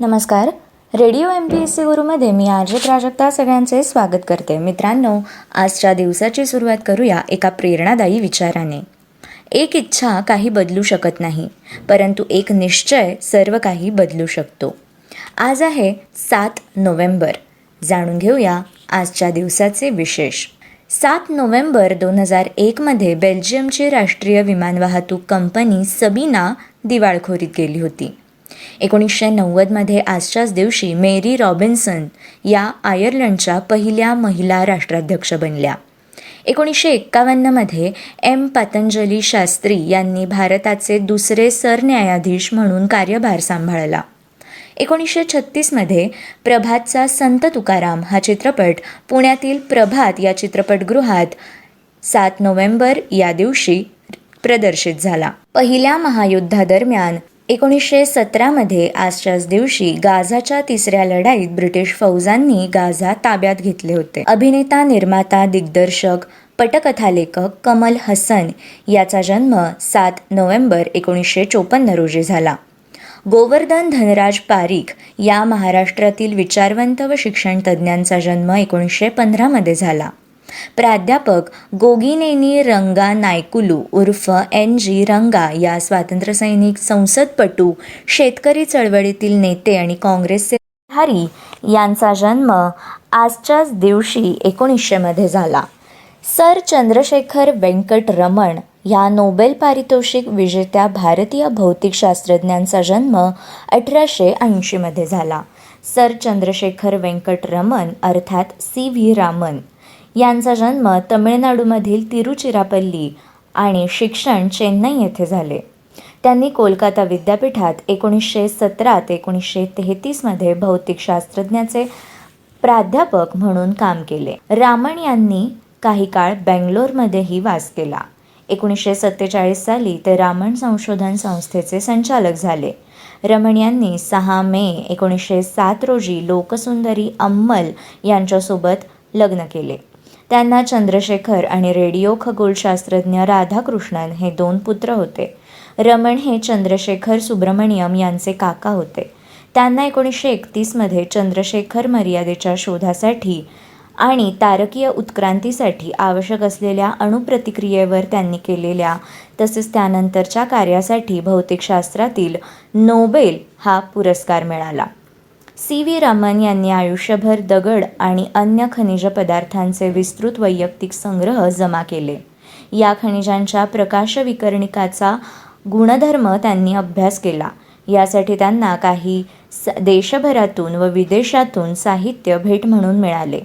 नमस्कार. Radio M P S C गुरुमध्ये मी आर्य प्राजक्ता सगळ्यांचे स्वागत करते. मित्रांनो आजच्या दिवसाची सुरुवात करूया एका प्रेरणादायी विचाराने. एक इच्छा काही बदलू शकत नाही परंतु एक निश्चय सर्व काही बदलू शकतो. आज आहे सात नोव्हेंबर. जाणून घेऊया आजच्या दिवसाचे विशेष. सात नोव्हेंबर दोन हजार एकमध्ये बेल्जियमची राष्ट्रीय विमान वाहतूक कंपनी सबीना दिवाळखोरीत गेली होती. एकोणीसशे नव्वदमध्ये आजच्याच दिवशी मेरी रॉबिन्सन या आयर्लंडच्या पहिल्या महिला राष्ट्राध्यक्ष बनल्या. एकोणीसशे एक्कावन्नमध्ये एम. पतंजली शास्त्री यांनी भारताचे दुसरे सरन्यायाधीश म्हणून कार्यभार सांभाळला. एकोणीसशे छत्तीसमध्ये प्रभातचा संत तुकाराम हा चित्रपट पुण्यातील प्रभात या चित्रपटगृहात सात नोव्हेंबर या दिवशी प्रदर्शित झाला. पहिल्या महायुद्धादरम्यान एकोणीसशे सतरामध्ये आजच्याच दिवशी गाझाच्या तिसऱ्या लढाईत ब्रिटिश फौजांनी गाझा ताब्यात घेतले होते. अभिनेता निर्माता दिग्दर्शक पटकथा लेखक कमल हसन याचा जन्म सात नोव्हेंबर एकोणीसशे चोपन्न रोजी झाला. गोवर्धन धनराज पारीख या महाराष्ट्रातील विचारवंत व शिक्षण तज्ज्ञांचा जन्म एकोणीसशे पंधरामध्ये झाला. प्राध्यापक गोगिनेनी रंगा नायकुलू उर्फ एन जी रंगा या स्वातंत्र्यसैनिक संसदपटू शेतकरी चळवळीतील नेते आणि काँग्रेसचे हरी यांचा जन्म आजच्याच दिवशी एकोणीसशेमध्ये झाला. सर चंद्रशेखर व्यंकट रमण या नोबेल पारितोषिक विजेत्या भारतीय भौतिकशास्त्रज्ञांचा जन्म अठराशे ऐंशीमध्ये झाला. सर चंद्रशेखर व्यंकट रमण अर्थात सी व्ही रामन यांचा जन्म तमिळनाडूमधील तिरुचिरापल्ली आणि शिक्षण चेन्नई येथे झाले. त्यांनी कोलकाता विद्यापीठात एकोणीसशे सतरा ते एकोणीसशे तेहतीसमध्ये भौतिकशास्त्रज्ञाचे प्राध्यापक म्हणून काम केले. रामण यांनी काही काळ बेंगलोरमध्येही वास केला. एकोणीसशे सत्तेचाळीस साली ते रामण संशोधन संस्थेचे संचालक झाले. रमण यांनी सहा मे एकोणीसशे सात रोजी लोकसुंदरी अम्मल यांच्यासोबत लग्न केले. त्यांना चंद्रशेखर आणि रेडिओ खगोलशास्त्रज्ञ राधाकृष्णन हे दोन पुत्र होते. रमण हे चंद्रशेखर सुब्रमण्यम यांचे काका होते. त्यांना एकोणीसशे एकतीसमध्ये चंद्रशेखर मर्यादेच्या शोधासाठी आणि तारकीय उत्क्रांतीसाठी आवश्यक असलेल्या अणुप्रतिक्रियेवर त्यांनी केलेल्या तसेच त्यानंतरच्या कार्यासाठी भौतिकशास्त्रातील नोबेल हा पुरस्कार मिळाला. सी व्ही रामन यांनी आयुष्यभर दगड आणि अन्य खनिज पदार्थांचे विस्तृत वैयक्तिक संग्रह जमा केले. या खनिजांच्या प्रकाशविकर्णिकाचा गुणधर्म त्यांनी अभ्यास केला. यासाठी त्यांना काही स देशभरातून व विदेशातून साहित्य भेट म्हणून मिळाले.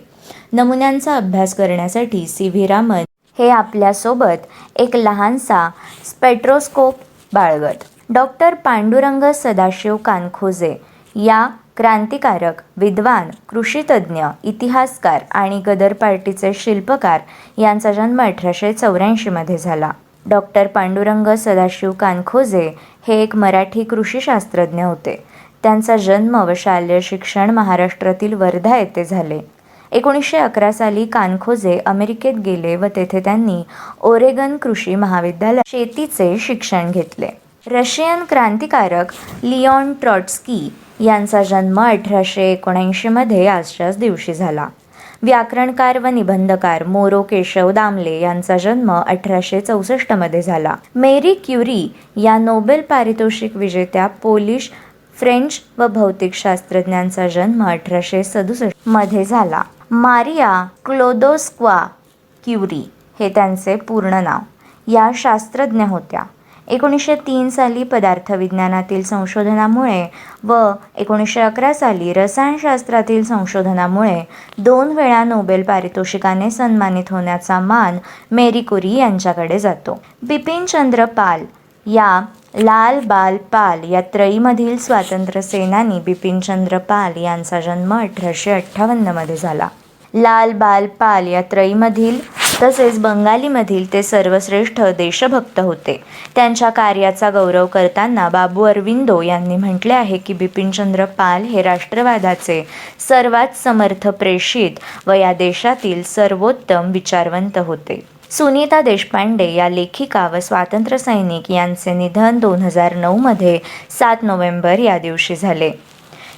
नमुन्यांचा अभ्यास करण्यासाठी सी व्ही रामन हे आपल्यासोबत एक लहानसा स्पेट्रोस्कोप बाळगत. डॉक्टर पांडुरंग सदाशिव कानखोजे या क्रांतिकारक विद्वान कृषीतज्ञ इतिहासकार आणि गदर पार्टीचे शिल्पकार यांचा जन्म अठराशे चौऱ्याऐंशीमध्ये झाला. डॉक्टर पांडुरंग सदाशिव कानखोजे हे एक मराठी कृषीशास्त्रज्ञ होते. त्यांचा जन्म व शालेय शिक्षण महाराष्ट्रातील वर्धा येथे झाले. एकोणीसशे अकरा साली कानखोजे अमेरिकेत गेले व तेथे त्यांनी ओरेगन कृषी महाविद्यालय शेतीचे शिक्षण घेतले. रशियन क्रांतिकारक लिओन ट्रॉट्स्की यांचा जन्म अठराशे एकोणऐंशीमध्ये आजच्याच दिवशी झाला. व्याकरणकार व निबंधकार मोरो केशव दामले यांचा जन्म अठराशे चौसष्टमध्ये झाला. मेरी क्युरी या नोबेल पारितोषिक विजेत्या पोलिश फ्रेंच व भौतिकशास्त्रज्ञांचा जन्म अठराशे सदुसष्टमध्ये झाला. मारिया क्लोदोस्क्वा क्युरी हे त्यांचे पूर्ण नाव. या शास्त्रज्ञ होत्या. एकोणीसशे तीन साली पदार्थ विज्ञानातील संशोधनामुळे व एकोणीसशे अकरा साली रसायनशास्त्रातील संशोधनामुळे दोन वेळा नोबेल पारितोषिकाने सन्मानित होण्याचा मान मेरी कुरी यांच्याकडे जातो. बिपिनचंद्र पाल या लाल बाल पाल या त्रयीमधील स्वातंत्र्य सेनानी बिपिनचंद्र पाल यांचा जन्म अठराशे अठ्ठावन्नमध्ये झाला. लाल बाल पाल या त्रयीमधील तसेच बंगालीमधील ते सर्वश्रेष्ठ देशभक्त होते. त्यांच्या कार्याचा गौरव करताना बाबू अरविंदो यांनी म्हटले आहे की बिपिनचंद्र पाल हे राष्ट्रवादाचे सर्वात समर्थ प्रेषित व या देशातील सर्वोत्तम विचारवंत होते. सुनीता देशपांडे या लेखिका व स्वातंत्र्य सैनिक यांचे निधन दोन हजार नऊमध्ये सात नोव्हेंबर या दिवशी झाले.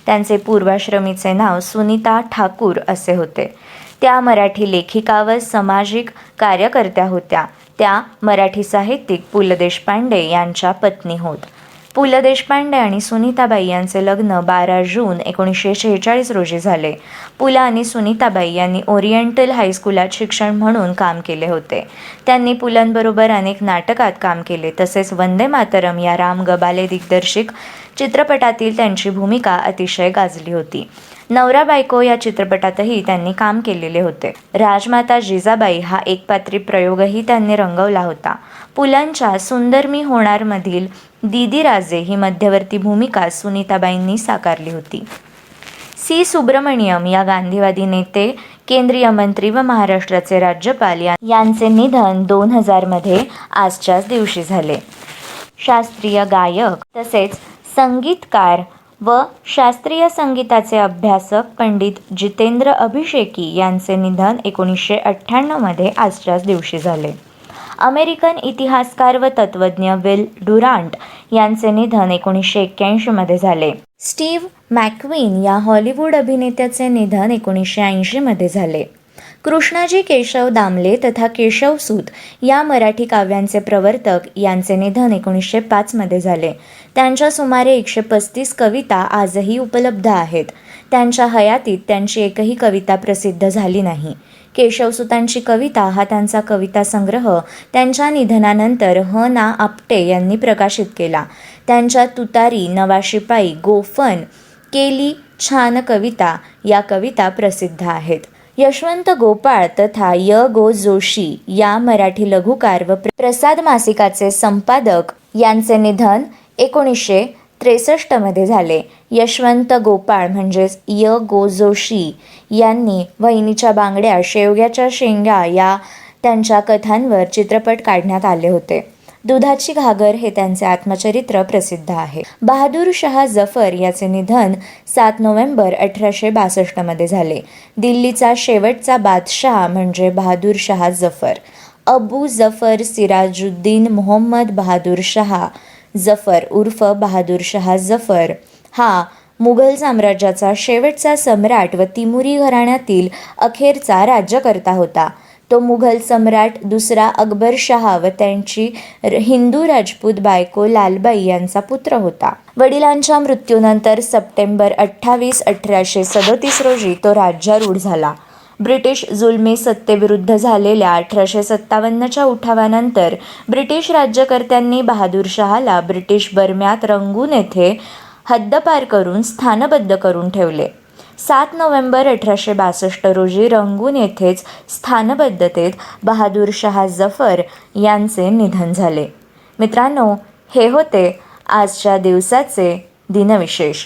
त्यांचे पूर्वाश्रमीचे नाव सुनीता ठाकूर असे होते. त्या मराठी लेखिका व सामाजिक कार्यकर्त्या होत्या. त्या मराठी साहित्यिक पु ल देशपांडे यांच्या पत्नी होत. पु ल देशपांडे आणि सुनीताबाई यांचे लग्न बारा जून एकोणीसशे शेहेचाळीस रोजी झाले. पु ल आणि सुनीताबाई यांनी ओरिएंटल हायस्कूलात शिक्षण म्हणून काम केले होते. त्यांनी पुलंबरोबर अनेक नाटकात काम केले तसेच वंदे मातरम या राम गबाले दिग्दर्शिक चित्रपटातील त्यांची भूमिका अतिशय गाजली होती. नवरा बायको या चित्रपटातही त्यांनी काम केलेले होते. राजमाता जिजाबाई हा एकपात्री प्रयोगही त्यांनी रंगवला होता. पुलांच्या सुंदर मी होणारमधील दीदी राजे ही मध्यवर्ती भूमिका सुनीताबाईंनी साकारली होती. सी. सुब्रमण्यम या गांधीवादी नेते केंद्रीय मंत्री व महाराष्ट्राचे राज्यपाल यांचे निधन दोन हजारमध्ये आजच्याच दिवशी झाले. शास्त्रीय गायक तसेच संगीतकार व शास्त्रीय संगीताचे अभ्यासक पंडित जितेंद्र अभिषेकी यांचे निधन एकोणीसशे अठ्ठ्याण्णवमध्ये आजच्याच दिवशी झाले. अमेरिकन इतिहासकार व तत्वज्ञ विल डुरांट यांचे निधन एकोणीसशे एक्क्याऐंशीमध्ये झाले. स्टीव्ह मॅक्विन या हॉलिवूड अभिनेत्याचे निधन एकोणीसशे ऐंशीमध्ये झाले. कृष्णाजी केशव दामले तथा केशव सूत या मराठी काव्यांचे प्रवर्तक यांचे निधन एकोणीसशे पाचमध्ये झाले. त्यांच्या सुमारे एकशे पस्तीस कविता आजही उपलब्ध आहेत. त्यांच्या हयातीत त्यांची एकही कविता प्रसिद्ध झाली नाही. केशवसुतांची कविता हा त्यांचा कविता संग्रह. त्यांच्या निधनानंतर ह ना आपटे यांनी प्रकाशित केला. त्यांच्या तुतारी नवा शिपाई गोफन केली छान कविता या कविता प्रसिद्ध आहेत. यशवंत गोपाळ तथा य गो जोशी या मराठी लघुकार व प्रसाद मासिकाचे संपादक यांचे निधन एकोणीसशे त्रेसष्टमध्ये झाले. यशवंत गोपाळ म्हणजेच य गो जोशी यांनी वहिनीच्या बांगड्या शेवग्याच्या शेंगा या त्यांच्या कथांवर चित्रपट काढण्यात आले होते. दुधाची घागर हे त्यांचे आत्मचरित्र प्रसिद्ध आहे. बहादूर शहा जफर याचे निधन सात नोव्हेंबर अठराशे बासष्टमध्ये झाले. दिल्लीचा शेवटचा बादशाह म्हणजे बहादूर शहा जफर. अबू जफर सिराजुद्दीन मोहम्मद बहादूर शहा जफर उर्फ बहादूर शहा जफर. हा मुघल साम्राज्याचा शेवटचा सम्राट व तिमुरी घराण्यातील अखेरचा राज्यकर्ता होता. तो मुघल सम्राट दुसरा अकबर शहा व त्यांची र- हिंदू राजपूत बायको लालबाई यांचा पुत्र होता. वडिलांच्या मृत्यूनंतर सप्टेंबर अठ्ठावीस अठराशे सदोतीस रोजी तो राज्यारूढ झाला. ब्रिटिश जुलमी सत्तेविरुद्ध झालेल्या अठराशे सत्तावन्नच्या उठावानंतर ब्रिटिश राज्यकर्त्यांनी बहादूरशहाला ब्रिटिश बर्म्यात रंगून येथे हद्दपार करून स्थानबद्ध करून ठेवले. सात नोव्हेंबर अठराशे बासष्ट रोजी रंगून येथेच स्थानबद्धतेत बहादूर शहा जफर यांचे निधन झाले. मित्रांनो हे होते आजच्या दिवसाचे दिनविशेष.